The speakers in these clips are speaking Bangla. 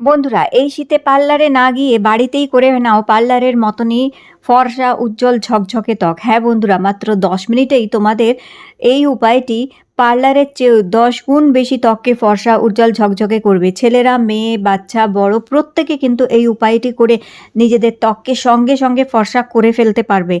বন্ধুরা, এই শীতে পার্লারে না গিয়ে বাড়িতেই করে নাও পার্লারের মতনই ফর্সা, উজ্জ্বল, ঝকঝকে ত্বক। হ্যাঁ বন্ধুরা, মাত্র দশ মিনিটেই তোমাদের এই উপায়টি পার্লারের চেয়েও দশ গুণ বেশি ত্বককে ফর্সা, উজ্জ্বল, ঝকঝকে করবে। ছেলেরা, মেয়ে, বাচ্চা, বড়, প্রত্যেকে কিন্তু এই উপায়টি করে নিজেদের ত্বককে সঙ্গে সঙ্গে ফর্সা করে ফেলতে পারবে।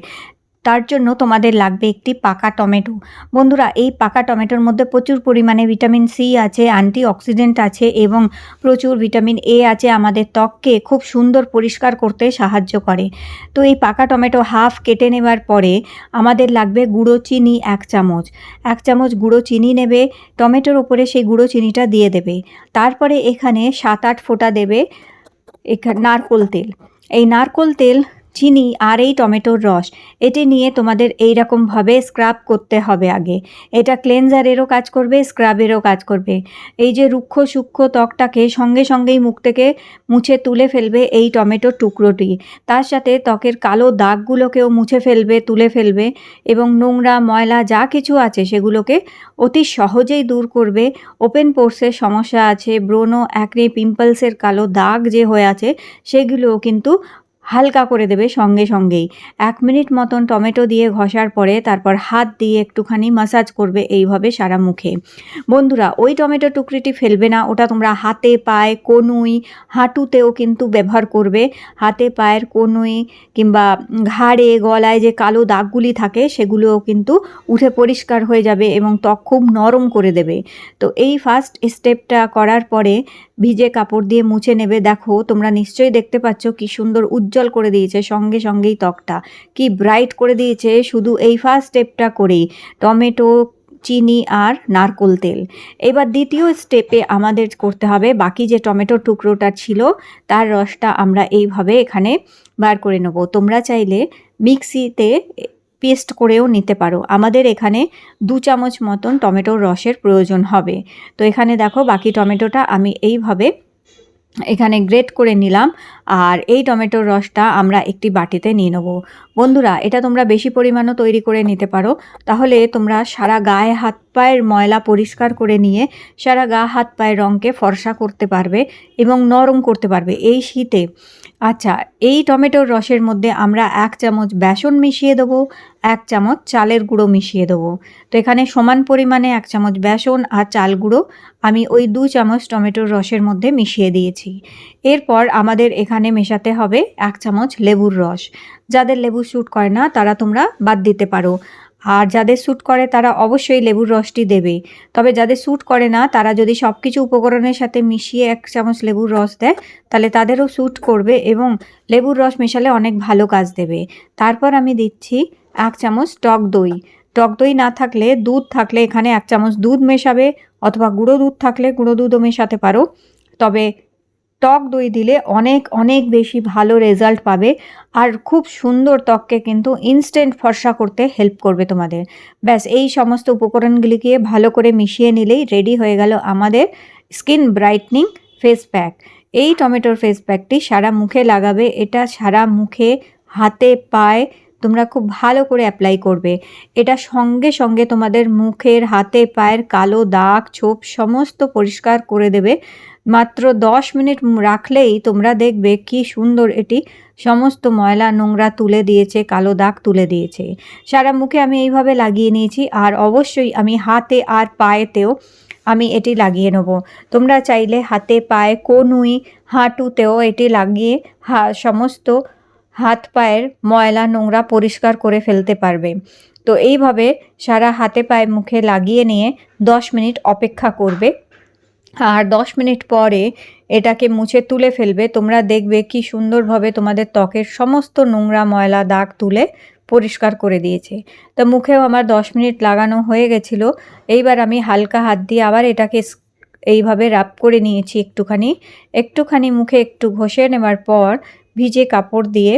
তার জন্য তোমাদের লাগবে একটি পাকা টমেটো। বন্ধুরা, এই পাকা টমেটোর মধ্যে প্রচুর পরিমাণে ভিটামিন সি আছে অ্যান্টি অক্সিডেন্ট আছে এবং প্রচুর ভিটামিন এ আছে আমাদের ত্বককে খুব সুন্দর পরিষ্কার করতে সাহায্য করে। তো এই পাকা টমেটো হাফ কেটে নেবার পরে আমাদের লাগবে গুঁড়ো চিনি এক চামচ। এক চামচ গুঁড়ো চিনি নেবে, টমেটোর ওপরে সেই গুঁড়ো চিনিটা দিয়ে দেবে। তারপরে এখানে সাত আট ফোঁটা দেবে এখানে নারকোল তেল। এই নারকোল তেল চিনি আর এই টমেটোর রস, এটি নিয়ে তোমাদের এই রকমভাবে স্ক্রাব করতে হবে আগে। এটা ক্লেনজারেরও কাজ করবে স্ক্রাবেরও কাজ করবে। এই যে রুক্ষ সূক্ষ্ম ত্বকটাকে সঙ্গে সঙ্গেই মুখ থেকে মুছে তুলে ফেলবে এই টমেটোর টুকরোটি। তার সাথে ত্বকের কালো দাগগুলোকেও মুছে ফেলবে, তুলে ফেলবে এবং নোংরা, ময়লা যা কিছু আছে সেগুলোকে অতি সহজেই দূর করবে। ওপেন পোর্সের সমস্যা আছে, ব্রোনো অ্যাক্রে পিম্পলসের কালো দাগ যে হয়ে আছে, সেগুলোও কিন্তু হালকা করে দেবে সঙ্গে সঙ্গেই। এক মিনিট মতন টমেটো দিয়ে ঘষার পরে তারপর হাত দিয়ে একটুখানি মাসাজ করবে এইভাবে সারা মুখে। বন্ধুরা, ওই টমেটো টুকরিটি ফেলবে না, ওটা তোমরা হাতে পায়ে কনুই, হাঁটুতেও কিন্তু ব্যবহার করবে। হাতে পায়ের কনুই কিংবা ঘাড়ে, গলায় যে কালো দাগগুলি থাকে, সেগুলোও কিন্তু উঠে পরিষ্কার হয়ে যাবে এবং ত্বক খুব নরম করে দেবে। তো এই ফার্স্ট স্টেপটা করার পরে ভিজে কাপড় দিয়ে মুছে নেবে। দেখো, তোমরা নিশ্চয়ই দেখতে পাচ্ছ কি সুন্দর উজ্জ্বল করে দিয়েছে, সঙ্গে সঙ্গেই ত্বকটা। কি ব্রাইট করে দিয়েছে, শুধু এই ফার্স্ট স্টেপটা করেই। টমেটো, চিনি আর নারকোল তেল। এবার দ্বিতীয় স্টেপে আমাদের করতে হবে, বাকি যে টমেটোর টুকরোটা ছিল, তার রসটা আমরা এইভাবে এখানে বার করে নেব। তোমরা চাইলে মিক্সিতে পেস্ট করেও নিতে পারো। আমাদের এখানে দু চামচ মতন টমেটোর রসের প্রয়োজন হবে। তো এখানে দেখো, বাকি টমেটোটা আমি এইভাবে এখানে গ্রেট করে নিলাম। আর এই টমেটোর রসটা আমরা একটি বাটিতে নিয়ে নেব। বন্ধুরা, এটা তোমরা বেশি পরিমাণও তৈরি করে নিতে পারো। তাহলে তোমরা সারা গায়ে হাত পায়ের ময়লা পরিষ্কার করে নিয়ে সারা গা হাত পায়ের রঙকে ফর্সা করতে পারবে এবং নরম করতে পারবে এই শীতে। আচ্ছা এই টমেটোর রসের মধ্যে আমরা এক চামচ বেসন মিশিয়ে দেবো, এক চামচ চালের গুঁড়ো মিশিয়ে দেবো। তো এখানে সমান পরিমাণে এক চামচ বেসন আর চাল গুঁড়ো আমি ওই দু চামচ টমেটোর রসের মধ্যে মিশিয়ে দিয়েছি। এরপর আমাদের এখানে মেশাতে হবে এক চামচ লেবুর রস। যাদের লেবু স্যুট করে না, তারা তোমরা বাদ দিতে পারো। আর যাদের স্যুট করে, তারা অবশ্যই লেবুর রসটি দেবে। তবে যাদের স্যুট করে না, তারা যদি সব কিছু উপকরণের সাথে মিশিয়ে এক চামচ লেবুর রস দেয়, তাহলে তাদেরও স্যুট করবে এবং লেবুর রস মেশালে অনেক ভালো কাজ দেবে। তারপর আমি দিচ্ছি এক চামচ টক দই। টক দই না থাকলে, দুধ থাকলে এখানে এক চামচ দুধ মেশাবে, অথবা গুঁড়ো দুধ থাকলে গুঁড়ো দুধও মেশাতে পারো। তবে টক দই দিলে অনেক অনেক বেশি ভালো রেজাল্ট পাবে। আর খুব সুন্দর ত্বককে কিন্তু ইনস্ট্যান্ট ফর্সা করতে হেল্প করবে তোমাদের। ব্যাস, এই সমস্ত উপকরণগুলিকে ভালো করে মিশিয়ে নিলেই রেডি হয়ে গেল আমাদের স্কিন ব্রাইটনিং ফেস প্যাক এই টমেটোর ফেস প্যাকটি সারা মুখে লাগাবে। এটা সারা মুখে, হাতে, পায়ে তোমরা খুব ভালো করে অ্যাপ্লাই করবে। এটা সঙ্গে সঙ্গে তোমাদের মুখের, হাতে, পায়ের কালো দাগ, ছোপ সমস্ত পরিষ্কার করে দেবে। মাত্র দশ মিনিট রাখলেই তোমরা দেখবে কি সুন্দর এটি সমস্ত ময়লা নোংরা তুলে দিয়েছে, কালো দাগ তুলে দিয়েছে। সারা মুখে আমি এইভাবে লাগিয়ে নিয়েছি আর অবশ্যই আমি হাতে আর পায়েতেও আমি এটি লাগিয়ে নেব। তোমরা চাইলে হাতে পায়ে কনুই হাঁটুতেও এটি লাগিয়ে হা, সমস্ত হাত পায়ের ময়লা নোংরা পরিষ্কার করে ফেলতে পারবে। তো এইভাবে সারা হাতে পায়ে মুখে লাগিয়ে নিয়ে দশ মিনিট অপেক্ষা করবে। আর দশ মিনিট পরে এটাকে মুছে তুলে ফেলবে। তোমরা দেখবে কি সুন্দরভাবে তোমাদের ত্বকের সমস্ত নোংরা ময়লা দাগ তুলে পরিষ্কার করে দিয়েছে। তো মুখেও আমার দশ মিনিট লাগানো হয়ে গেছিল। এইবার আমি হালকা হাত দিয়ে আবার এটাকে এইভাবে র্যাপ করে নিয়েছি একটুখানি। একটুখানি মুখে একটু ঘষে নেবার পর ভিজে কাপড় দিয়ে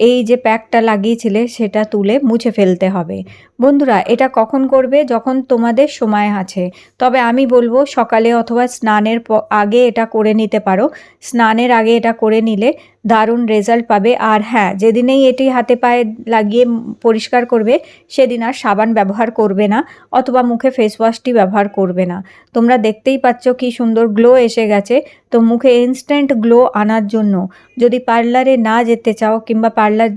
এই যে প্যাকটা লাগিয়েছিলে সেটা তুলে মুছে ফেলতে হবে। বন্ধুরা, এটা কখন করবে? যখন তোমাদের সময় আছে। তবে আমি বলব সকালে অথবা স্নানের আগে এটা করে নিতে পারো। স্নানের আগে এটা করে নিলে দারুণ রেজাল্ট পাবে। আর হ্যাঁ যেদিনেই এটি হাতে পায়ে লাগিয়ে পরিষ্কার করবে, সেদিন আর সাবান ব্যবহার করবে না অথবা মুখে ফেস ওয়াশটি ব্যবহার করবে না। তোমরা দেখতেই পাচ্ছ কি সুন্দর গ্লো এসে গেছে। তো মুখে ইনস্ট্যান্ট গ্লো আনার জন্য যদি পার্লারে না যেতে চাও কিংবা পার্লার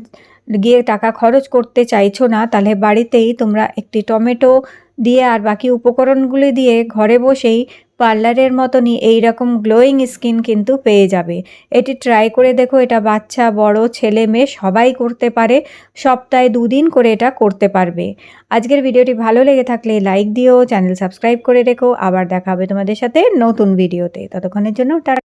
গিয়ে টাকা খরচ করতে চাইছো না, তাহলে বাড়িতেই তোমরা একটি টমেটো দিয়ে আর বাকি উপকরণগুলি দিয়ে ঘরে বসেই পার্লারের মতনই এই রকম গ্লোয়িং স্কিন কিন্তু পেয়ে যাবে। এটি ট্রাই করে দেখো, এটা বাচ্চা, বড়, ছেলে, মেয়ে সবাই করতে পারে, সপ্তাহে দুদিন করে এটা করতে পারবে। আজকের ভিডিওটি ভালো লেগে থাকলে লাইক দিও, চ্যানেল সাবস্ক্রাইব করে রেখো। আবার দেখা হবে তোমাদের সাথে নতুন ভিডিওতে। ততক্ষণের জন্য টাটা